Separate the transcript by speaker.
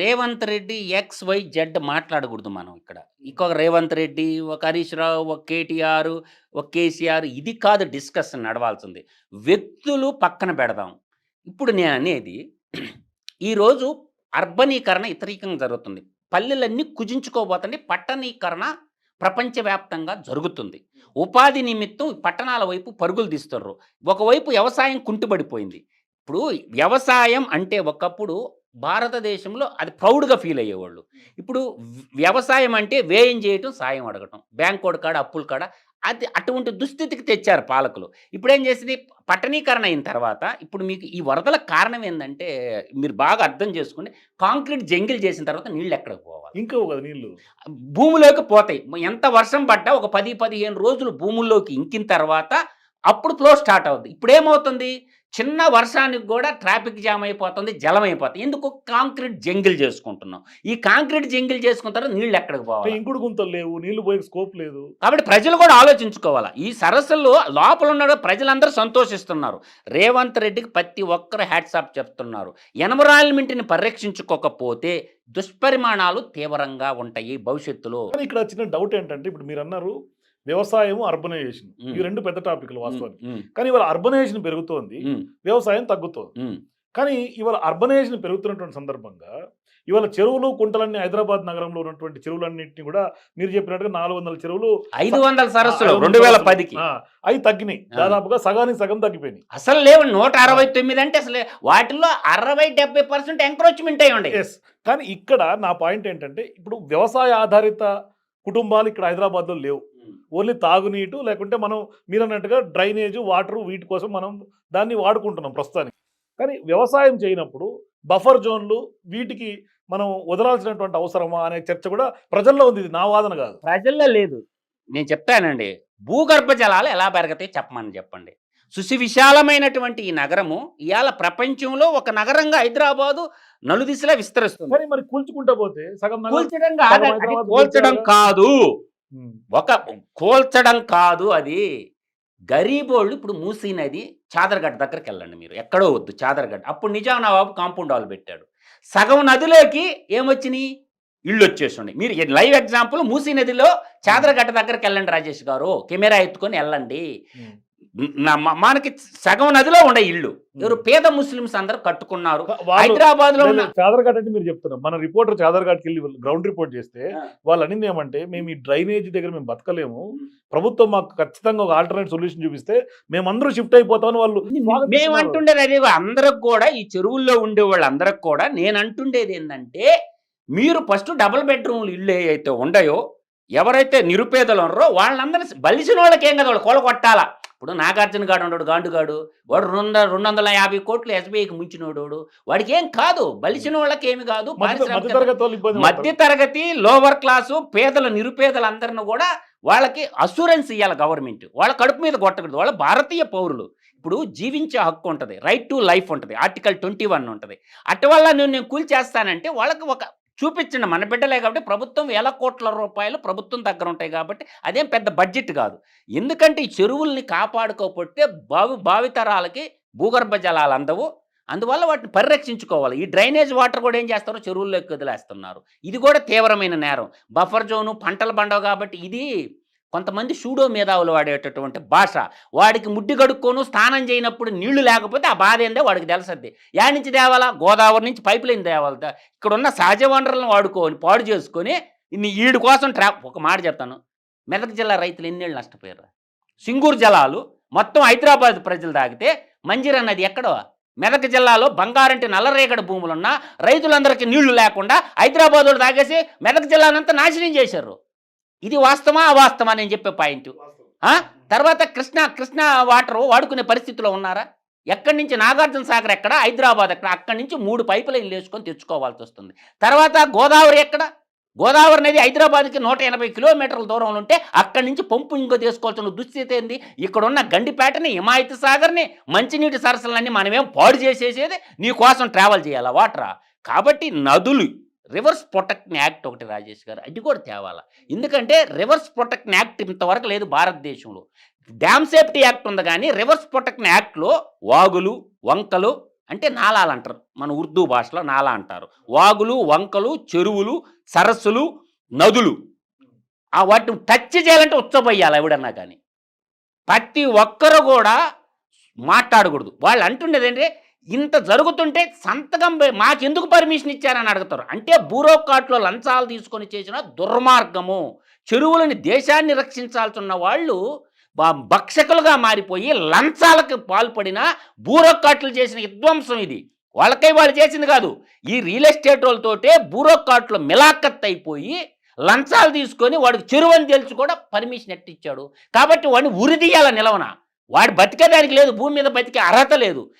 Speaker 1: Revanth Reddy X Y Z మాట్లాడకూడదు మనం ఇక్కడ. ఇంకొక రేవంత్ రెడ్డి ఒక హరీష్ రావు ఒక కేటీఆర్ ఒక కేసీఆర్ ఇది కాదు డిస్కషన్ నడవాల్సింది. వ్యక్తులు పక్కన పెడదాం. ఇప్పుడు నేను అనేది ఈరోజు అర్బనీకరణ ఇతరీకంగా జరుగుతుంది. పల్లెలన్నీ కుజించుకోబోతుంది. పట్టణీకరణ ప్రపంచవ్యాప్తంగా జరుగుతుంది. ఉపాధి నిమిత్తం పట్టణాల వైపు పరుగులు తీస్తుర్రు. ఒకవైపు వ్యవసాయం కుంటుబడిపోయింది. ఇప్పుడు వ్యవసాయం అంటే ఒకప్పుడు భారతదేశంలో అది ప్రౌడ్గా ఫీల్ అయ్యేవాళ్ళు. ఇప్పుడు వ్యవసాయం అంటే వ్యయం చేయటం సాయం అడగటం. బ్యాంకోడు కాడ అప్పుల కాడ అది అటువంటి దుస్థితికి తెచ్చారు పాలకులు. ఇప్పుడు ఏం చేసింది? పట్టణీకరణ అయిన తర్వాత ఇప్పుడు మీకు ఈ వరదల కారణం ఏంటంటే మీరు బాగా అర్థం చేసుకుని కాంక్రీట్ జంగిల్ చేసిన తర్వాత నీళ్ళు ఎక్కడికి పోవాలి?
Speaker 2: ఇంకో కదా నీళ్ళు.
Speaker 1: భూమిలోకి పోతాయి. ఎంత వర్షం పడ్డా ఒక పది పదిహేను రోజులు భూముల్లోకి ఇంకిన తర్వాత అప్పుడు ఫ్లో స్టార్ట్ అవుతుంది ఇప్పుడు ఏమవుతుంది? చిన్న వర్షానికి కూడా ట్రాఫిక్ జామ్ అయిపోతుంది జలం అయిపోతుంది. ఎందుకు? కాంక్రీట్ జంగిల్ చేసుకుంటున్నాం. ఈ కాంక్రీట్ జంగిల్ చేసుకున్న తర్వాత నీళ్ళు ఎక్కడికి పోవాలి?
Speaker 2: ఇంకుడు గుంతలు లేవు నీళ్ళు పోయే స్కోప్ లేదు.
Speaker 1: కాబట్టి ప్రజలు కూడా ఆలోచించుకోవాలి. ఈ సరస్సుల్లో లోపల ఉన్న ప్రజలందరూ సంతోషిస్తున్నారు. రేవంత్ రెడ్డికి ప్రతి ఒక్కరు హ్యాట్సాప్ చెప్తున్నారు. ఎన్విరాన్మెంట్ని పరిరక్షించుకోకపోతే దుష్పరిమాణాలు తీవ్రంగా ఉంటాయి భవిష్యత్తులో.
Speaker 2: ఇక్కడ చిన్న డౌట్ ఏంటంటే ఇప్పుడు మీరు అన్నారు వ్యవసాయం అర్బనైజేషన్. ఈ రెండు పెద్ద టాపిక్లు వాస్తవానికి. కానీ ఇవాళ అర్బనైజేషన్ పెరుగుతోంది వ్యవసాయం తగ్గుతోంది. కానీ ఇవాళ అర్బనైజేషన్ పెరుగుతున్నటువంటి సందర్భంగా ఇవాళ చెరువులు కుంటలన్నీ హైదరాబాద్ నగరంలో ఉన్నటువంటి చెరువులన్నింటినీ కూడా మీరు చెప్పినట్టుగా నాలుగు వందల చెరువులు
Speaker 1: ఐదు వందల సరస్సులు రెండు వేల. పదికి.
Speaker 2: అవి తగ్గినాయి. దాదాపుగా సగానికి సగం తగ్గిపోయినాయి.
Speaker 1: అసలు లేవు నూట అరవై తొమ్మిది అంటే అసలు వాటిల్లో అరవై డెబ్బై పర్సెంట్ ఎంక్రోచ్మెంట్ అయి ఉండే.
Speaker 2: కానీ ఇక్కడ నా పాయింట్ ఏంటంటే ఇప్పుడు వ్యవసాయ ఆధారిత కుటుంబాలు ఇక్కడ హైదరాబాద్లో లేవు. ఓన్లీ తాగునీటు లేకుంటే మనం మీరు అన్నట్టుగా డ్రైనేజ్ వాటర్ వీటి కోసం మనం దాన్ని వాడుకుంటున్నాం ప్రస్తుతానికి. కానీ వ్యవసాయం చేయనప్పుడు బఫర్ జోన్లు వీటికి మనం వదలాల్సినటువంటి అవసరమా అనే చర్చ కూడా ప్రజల్లో ఉంది. ఇది నా వాదన కాదు.
Speaker 1: ప్రజల్లో లేదు. నేను చెప్తానండి. భూగర్భ జలాలు ఎలా పెరగతాయి చెప్పమని చెప్పండి. సుసి విశాలమైనటువంటి ఈ నగరము ఇవాళ ప్రపంచంలో ఒక నగరంగా హైదరాబాదు నలుదిశలా విస్తరిస్తుంది.
Speaker 2: మరి కూల్చుకుంటా పోతే సగం
Speaker 1: కూల్చడం కాదు కూల్చడం? కాదు. ఒక కూల్చడం కాదు అది. గరీబోళ్ళు ఇప్పుడు మూసీ నది చాదరగడ్డ దగ్గరికి వెళ్ళండి మీరు. ఎక్కడో వద్దు చాదరగడ్డ అప్పుడు నిజాం నవాబు కాంపౌండ్ వాల్ పెట్టాడు. సగం నదిలోకి ఏమొచ్చినాయి? ఇళ్ళు వచ్చేసిండి మీరు లైవ్ ఎగ్జాంపుల్ మూసీ నదిలో చాదరగడ్డ దగ్గరికి వెళ్ళండి రాజేష్ గారు. కెమెరా ఎత్తుకొని వెళ్ళండి మనకి సగం నదిలో ఉండే ఇళ్ళు. ఎవరు పేద ముస్లిమ్స్ అందరూ కట్టుకున్నారు. హైదరాబాద్లో
Speaker 2: చాదర్ఘాట్ అంటే మీరు చెప్తున్నారు మన రిపోర్టర్ చాదర్ఘాట్కి వెళ్ళి గ్రౌండ్ రిపోర్ట్ చేస్తే. వాళ్ళు అనింది ఏమంటే మేము ఈ డ్రైనేజ్ దగ్గర మేము బతకలేము. ప్రభుత్వం మాకు ఖచ్చితంగా ఒక ఆల్టర్నేట్ సొల్యూషన్ చూపిస్తే మేమందరూ షిఫ్ట్ అయిపోతామని వాళ్ళు
Speaker 1: మేము. అంటుండేది అదే అందరికి కూడా ఈ చెరువుల్లో ఉండే వాళ్ళందరికి కూడా నేను అంటుండేది ఏంటంటే మీరు ఫస్ట్ డబుల్ బెడ్రూమ్లు ఇల్లు అయితే ఉండయో ఎవరైతే నిరుపేదలు ఉన్నారో వాళ్ళందరూ బలిసిన వాళ్ళకి ఏం కదా వాళ్ళు కొల కొట్టాలా ఇప్పుడు నాగార్జున గాడు ఉన్నాడు గాండుగాడు వాడు రెండు రెండు వందల యాభై కోట్లు ఎస్బీఐకి ముంచినోడు వాడికి ఏం కాదు బలిసిన వాళ్ళకి ఏమి కాదు
Speaker 2: మధ్య తరగతి
Speaker 1: లోవర్ క్లాసు పేదల నిరుపేదలందరిని కూడా వాళ్ళకి అసూరెన్స్ ఇవ్వాలి గవర్నమెంట్. వాళ్ళ కడుపు మీద కొట్టకూడదు. వాళ్ళ భారతీయ పౌరులు. ఇప్పుడు జీవించే హక్కు ఉంటుంది. రైట్ టు లైఫ్ ఉంటుంది. ఆర్టికల్ ట్వంటీ వన్ ఉంటుంది. అటు వల్ల నేను నేను కూల్చేస్తానంటే వాళ్ళకి ఒక చూపించండి మన బిడ్డలే కాబట్టి ప్రభుత్వం వేల కోట్ల రూపాయలు ప్రభుత్వం దగ్గర ఉంటాయి కాబట్టి అదేం పెద్ద బడ్జెట్ కాదు. ఎందుకంటే ఈ చెరువుల్ని కాపాడుకోకపోతే బావి భావితరాలకి భూగర్భ జలాలు అందవు. అందువల్ల వాటిని పరిరక్షించుకోవాలి. ఈ డ్రైనేజ్ వాటర్ కూడా ఏం చేస్తారో చెరువుల్లోకి వదిలేస్తున్నారు. ఇది కూడా తీవ్రమైన నేరం. బఫర్ జోను పంటల పండవు కాబట్టి ఇది కొంతమంది షూడో మేధావులు వాడేటటువంటి భాష. వాడికి ముడ్డి కడుక్కోను స్నానం చేయనప్పుడు నీళ్ళు లేకపోతే ఆ బాధ ఏందో వాడికి తెలుసద్ది. యా నుంచి తేవాలా? గోదావరి నుంచి పైప్ లైన్ తేవాలి. ఇక్కడ ఉన్న సహజ వనరులను వాడుకోని పాడు చేసుకొని ఇన్ని ఈడు కోసం ట్రా ఒక మాట చెప్తాను. మెదక్ జిల్లా రైతులు ఎన్నేళ్ళు నష్టపోయారు? సింగూరు జలాలు మొత్తం హైదరాబాద్ ప్రజలు తాగితే మంజీర్ అన్నది ఎక్కడో? మెదక్ జిల్లాలో బంగారంటి నల్లరేగడి భూములున్నా రైతులందరికీ నీళ్ళు లేకుండా హైదరాబాద్ తాగేసి మెదక్ జిల్లానంతా నాశనం చేశారు. ఇది వాస్తవా అవాస్తవా నేను చెప్పే పాయింట్? తర్వాత కృష్ణ కృష్ణ వాటర్ వాడుకునే పరిస్థితిలో ఉన్నారా? ఎక్కడి నుంచి నాగార్జున సాగర్ ఎక్కడ? హైదరాబాద్ ఎక్కడ? అక్కడి నుంచి మూడు పైపు లైన్లు వేసుకొని తెచ్చుకోవాల్సి వస్తుంది. తర్వాత గోదావరి ఎక్కడ? గోదావరి నది హైదరాబాద్కి నూట ఎనభై కిలోమీటర్ల దూరంలో ఉంటే అక్కడి నుంచి పంపు ఇంకో తీసుకోవాల్సిన దుస్థితి ఏంది? ఇక్కడ ఉన్న గండిపేటని హిమాయత్ సాగర్ని మంచినీటి సరస్సులన్నీ మనమేం పాడు చేసేసేది? నీ కోసం ట్రావెల్ చేయాలా వాటరా కాబట్టి నదులు రివర్స్ ప్రొటెక్ట్ యాక్ట్ ఒకటి రాజేష్ గారు అది కూడా తేవాలా? ఎందుకంటే రివర్స్ ప్రొటెక్ట్ యాక్ట్ ఇంతవరకు లేదు భారతదేశంలో. డ్యామ్ సేఫ్టీ యాక్ట్ ఉంది కానీ రివర్స్ ప్రొటెక్ట్ యాక్ట్లో వాగులు వంకలు అంటే నాలాలు అంటారు. మన ఉర్దూ భాషలో నాలా అంటారు. వాగులు వంకలు చెరువులు సరస్సులు నదులు. ఆ వాటిని టచ్ చేయాలంటే ఉచ్చబోయాలి ఎవడన్నా కానీ. ప్రతి ఒక్కరు కూడా మాట్లాడకూడదు. వాళ్ళు అంటుండేది ఏంటంటే ఇంత జరుగుతుంటే సంతకం మాకెందుకు పర్మిషన్ ఇచ్చారని అడుగుతారు. అంటే బూరోక్రాట్లో లంచాలు తీసుకొని చేసిన దుర్మార్గము చెరువులని దేశాన్ని రక్షించాల్సిన వాళ్ళు భక్షకులుగా మారిపోయి లంచాలకు పాల్పడిన బూరోక్రాట్లు చేసిన విధ్వంసం ఇది. వాళ్ళకై వాళ్ళు చేసింది కాదు. ఈ రియల్ ఎస్టేట్ వాళ్ళతోటే బూరోక్రాట్లు మిలాఖత్ అయిపోయి లంచాలు తీసుకొని వాడికి చెరువని తెలిసి కూడా పర్మిషన్ ఎట్టిచ్చాడు. కాబట్టి వాడిని ఉరిదీయాల నిలవన. వాడు బతికేదానికి లేదు. భూమి మీద బతికే అర్హత లేదు.